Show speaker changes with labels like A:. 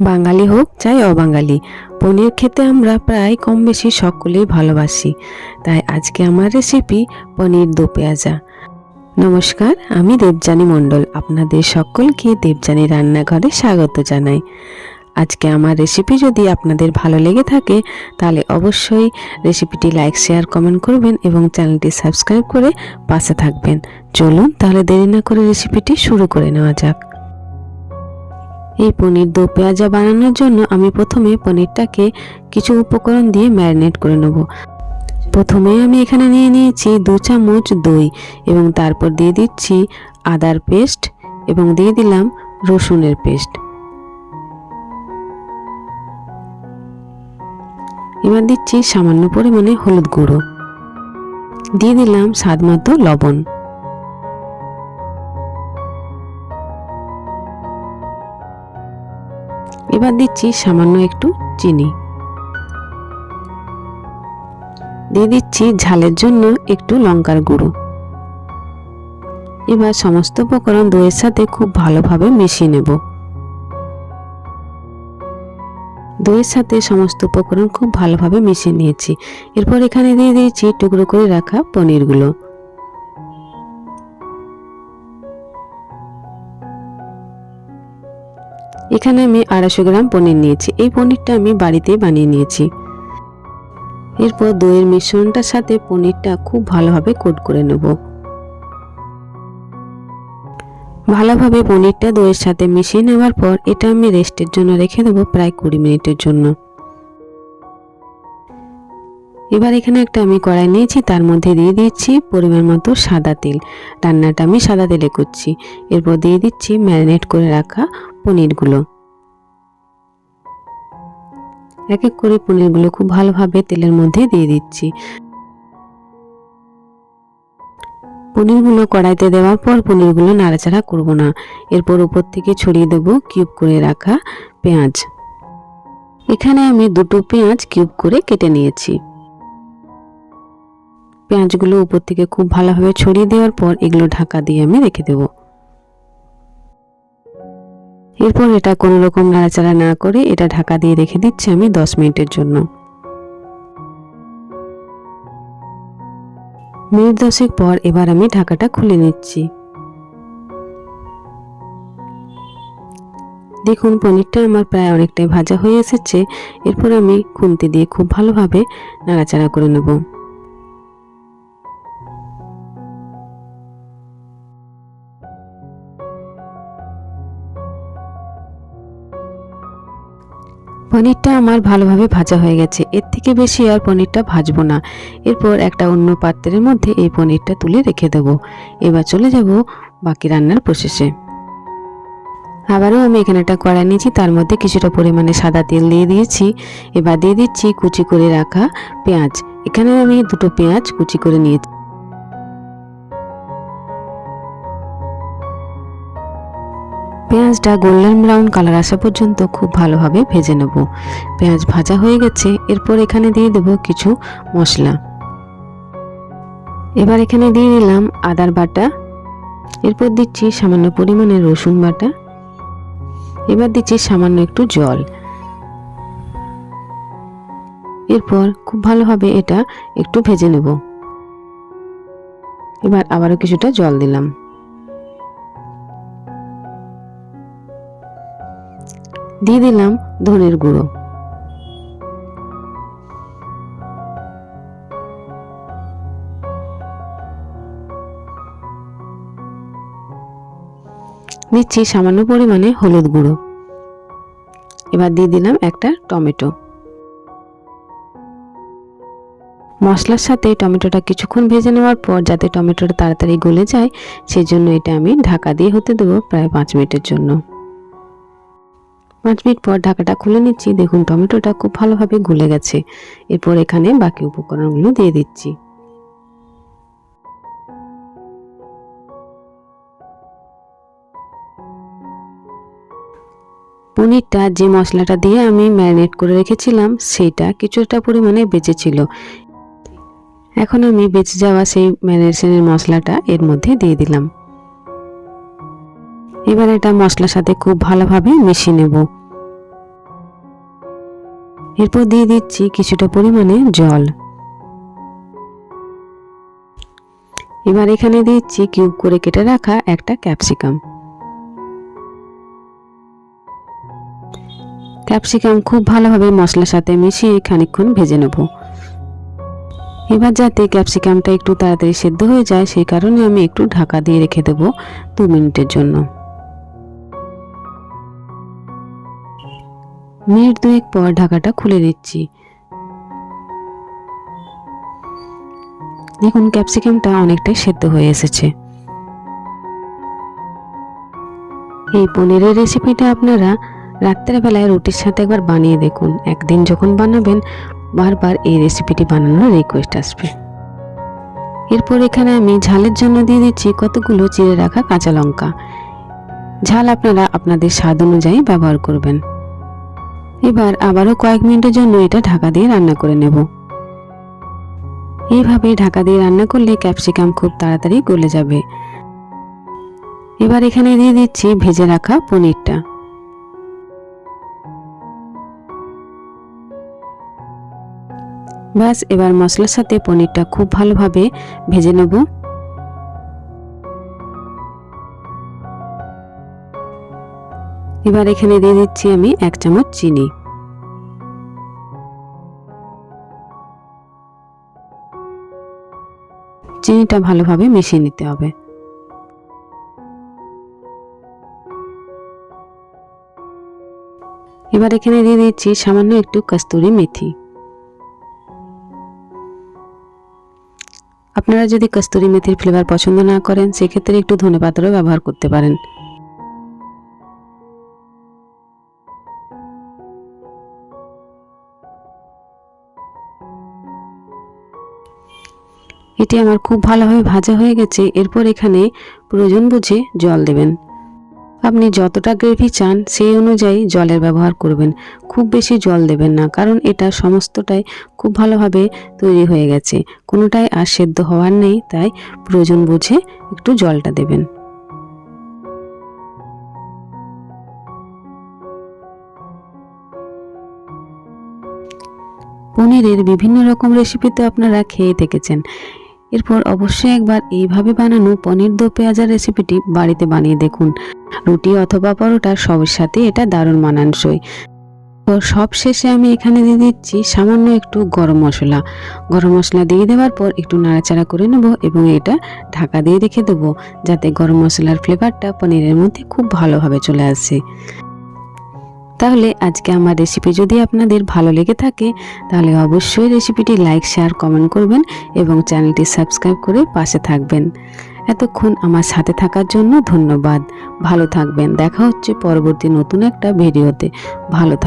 A: বাঙালি হোক, চাই অবাঙালি। পনির খেতে আমরা প্রায় কম বেশি সকলেই ভালোবাসি। তাই আজকে আমার রেসিপি পনির দো পেঁয়াজা। নমস্কার, আমি দেবযানী মণ্ডল। আপনাদের সকলকে দেবযানী রান্নাঘরে স্বাগত জানাই। আজকে আমার রেসিপি যদি আপনাদের ভালো লেগে থাকে, তাহলে অবশ্যই রেসিপিটি লাইক শেয়ার কমেন্ট করবেন এবং চ্যানেলটি সাবস্ক্রাইব করে পাশে থাকবেন। চলুন তাহলে দেরি না করে রেসিপিটি শুরু করে নেওয়া যাক। এই পনির দো পেঁয়াজা বানানোর জন্য আমি প্রথমে পনিরটাকে কিছু উপকরণ দিয়ে ম্যারিনেট করে নেব। প্রথমে আমি এখানে নিয়ে নিয়েছি দু চামচ দই এবং তারপর দিয়ে দিচ্ছি আদার পেস্ট এবং দিয়ে দিলাম রসুনের পেস্ট। এবার দিচ্ছি সামান্য পরিমাণে হলুদ গুঁড়ো। দিয়ে দিলাম স্বাদ মতো লবণ। এবার দিচ্ছি সামান্য একটু চিনি। দিয়ে দিচ্ছি ঝালের জন্য একটু লঙ্কার গুঁড়ো। এবার সমস্ত উপকরণ দইয়ের সাথে খুব ভালোভাবে মিশিয়ে নেব। দইয়ের সাথে সমস্ত উপকরণ খুব ভালোভাবে মিশিয়ে নিয়েছি। এরপর এখানে দিয়ে দিয়েছি টুকরো করে রাখা পনিরগুলো। এখানে আমি আড়াইশো গ্রাম পনির নিয়েছি। এই পনিরটা আমি বাড়িতে বানিয়ে নিয়েছি। এরপর দইয়ের মিশ্রণটার সাথে পনিরটা খুব ভালোভাবে কোট করে নেব। ভালোভাবে পনিরটা দইয়ের সাথে মিশিয়ে নেওয়ার পর এটা আমি রেস্টের জন্য রেখে দেবো প্রায় কুড়ি মিনিটের জন্য। এবার এখানে একটা আমি কড়াই নিয়েছি, তার মধ্যে দিয়ে দিচ্ছি পরিমাণ মতো সাদা তেল। রান্নাটা আমি সাদা তেলে করছি। এরপর দিয়ে দিচ্ছি ম্যারিনেট করে রাখা পনিরগুলো। এক এক করে পনিরগুলো খুব ভালোভাবে তেলের মধ্যে দিয়ে দিচ্ছি। পনিরগুলো কড়াইতে দেওয়ার পর পনিরগুলো নাড়াচাড়া করব না। এরপর উপর থেকে ছড়িয়ে দেব কিউব করে রাখা পেঁয়াজ। এখানে আমি দুটো পেঁয়াজ কিউব করে কেটে নিয়েছি। পেঁয়াজগুলো উপর থেকে খুব ভালোভাবে ছড়িয়ে দেওয়ার পর এগুলো ঢাকা দিয়ে আমি রেখে দেবো। এরপর এটা কোনো রকম নাড়াচাড়া না করে এটা ঢাকা দিয়ে রেখে দিচ্ছি আমি দশ মিনিটের জন্য। মিনিট দশেক পর এবার আমি ঢাকাটা খুলে নিচ্ছি। দেখুন, পনিরটা আমার প্রায় অনেকটাই ভাজা হয়ে এসেছে। এরপর আমি খুন্তি দিয়ে খুব ভালোভাবে নাড়াচাড়া করে নেব। আমার ভালোভাবে ভাজা হয়ে গেছে। এর থেকে বেশি আর পনিরটা ভাজবো না। এরপর একটা অন্য পাত্রের মধ্যে এই পনিরটা তুলে রেখে দেবো। এবার চলে যাব বাকি রান্নার প্রসেসে। আবারও আমি এখানে একটা কড়াই নিয়েছি, তার মধ্যে কিছুটা পরিমাণে সাদা তেল দিয়ে দিয়েছি। এবার দিয়ে দিচ্ছি কুচি করে রাখা পেঁয়াজ। এখানে আমি দুটো পেঁয়াজ কুচি করে নিয়েছি। পেঁয়াজটা গোল্ডেন ব্রাউন কালার আসা পর্যন্ত খুব ভালোভাবে ভেজে নেব। পেঁয়াজ ভাজা হয়ে গেছে, এরপর এখানে দিয়ে দেব কিছু মশলা। এবার এখানে দিয়ে দিলাম আদার বাটা। এরপর দিচ্ছি সামান্য পরিমাণে রসুন বাটা। এবার দিচ্ছি সামান্য একটু জল। এরপর খুব ভালোভাবে এটা একটু ভেজে নেব। এবার আবারও কিছুটা জল দিলাম। দিয়ে দিলাম ধনের গুঁড়ো। দিচ্ছি সামান্য পরিমাণে হলুদ গুঁড়ো। এবার দিয়ে দিলাম একটা টমেটো। মশলার সাথে টমেটোটা কিছুক্ষণ ভেজে নেওয়ার পর যাতে টমেটোটা তাড়াতাড়ি গলে যায় সেই জন্য এটা আমি ঢাকা দিয়ে হতে দেবো প্রায় পাঁচ মিনিটের জন্য। পাঁচ মিনিট পর ঢাকাটা খুলে নিচ্ছি। দেখুন, টমেটোটা খুব ভালোভাবে গলে গেছে। এরপর এখানে বাকি উপকরণগুলো দিয়ে দিচ্ছি। পনিরটা যে মশলাটা দিয়ে আমি ম্যারিনেট করে রেখেছিলাম সেটা কিছুটা পরিমাণে বেঁচেছিল এখন আমি বেঁচে যাওয়া সেই ম্যারিনেশনের মশলাটা এর মধ্যে দিয়ে দিলাম। এবার এটা মশলার সাথে খুব ভালোভাবে মিশিয়ে নেব। এরপর দিয়ে দিচ্ছি কিছুটা পরিমাণে জল। এবার এখানে দিচ্ছি কিউব করে কেটে রাখা একটা ক্যাপসিকাম। ক্যাপসিকাম খুব ভালোভাবে মশলার সাথে মিশিয়ে খানিকক্ষণ ভেজে নেব। এবার যাতে ক্যাপসিকামটা একটু তাড়াতাড়ি সেদ্ধ হয়ে যায়, সেই কারণে আমি একটু ঢাকা দিয়ে রেখে দেব দু মিনিটের জন্য। মিনিট দুয়েক পর ঢাকাটা খুলে দিচ্ছি। দেখুন, ক্যাপসিকামটা অনেকটাই সেদ্ধ হয়ে এসেছে। এই পনিরের রেসিপিটা আপনারা রাত্রেবেলায় রুটির সাথে একবার বানিয়ে দেখুন। একদিন যখন বানাবেন, বারবার এই রেসিপিটি বানানোর রিকোয়েস্ট আসবে। এরপর এখানে আমি ঝালের জন্য দিয়ে দিচ্ছি কতগুলো চিড়ে রাখা কাঁচা লঙ্কা। ঝাল আপনারা আপনাদের স্বাদ অনুযায়ী ব্যবহার করবেন। এবার আবারও কয়েক মিনিটের জন্য এটা ঢাকা দিয়ে রান্না করে নেব। এইভাবে ঢাকা দিয়ে রান্না করলে ক্যাপসিকাম খুব তাড়াতাড়ি গলে যাবে। এবার এখানে দিয়ে দিচ্ছি ভেজে রাখা পনিরটা। ব্যাস, এবার মশলার সাথে পনিরটা খুব ভালোভাবে ভেজে নেব। এবার এখানে দিয়ে দিচ্ছি আমি এক চামচ চিনি। চিনিটা ভালোভাবে মিশিয়ে নিতে হবে। এবার এখানে দিয়ে দিচ্ছি সামান্য একটু কস্তুরি মেথি। আপনারা যদি কস্তুরি মেথির ফ্লেভার পছন্দ না করেন, সেক্ষেত্রে একটু ধনে পাতারও ব্যবহার করতে পারেন। এটি আমার খুব ভালোভাবে ভাজা হয়ে গেছে। এরপর এখানে প্রয়োজন বুঝে জল দেবেন। আপনি যতটা গ্রেভি চান, সেই অনুযায়ী জলের ব্যবহার করবেন। খুব বেশি জল দেবেন না, কারণ এটা সমস্তটাই খুব ভালোভাবে তৈরি হয়ে গেছে। কোনোটাই আর সেদ্ধ হওয়ার নেই, তাই প্রয়োজন বুঝে একটু জলটা দেবেন। পনিরের বিভিন্ন রকম রেসিপি তো আপনারা খেয়ে থেকেছেন এরপর অবশ্যই একবার এইভাবে বানানো পনির দো পেঁয়াজার রেসিপিটি বাড়িতে বানিয়ে দেখুন। রুটি অথবা পরোটা সবের সাথে এটা দারুণ মানানসই। তো সব শেষে আমি এখানে দিয়ে দিচ্ছি সামান্য একটু গরম মশলা। গরম মশলা দিয়ে দেওয়ার পর একটু নাড়াচাড়া করে নেব এবং এটা ঢাকা দিয়ে রেখে দেবো, যাতে গরম মশলার ফ্লেভারটা পনিরের মধ্যে খুব ভালোভাবে চলে আসে। তাহলে আজকে আমার রেসিপি যদি আপনাদের ভালো লেগে থাকে, তাহলে অবশ্যই রেসিপিটি লাইক শেয়ার কমেন্ট করবেন এবং চ্যানেলটি সাবস্ক্রাইব করে পাশে থাকবেন। এতক্ষণ আমার সাথে থাকার জন্য ধন্যবাদ। ভালো থাকবেন। দেখা হচ্ছে পরবর্তী নতুন একটা ভিডিওতে ভালো থাক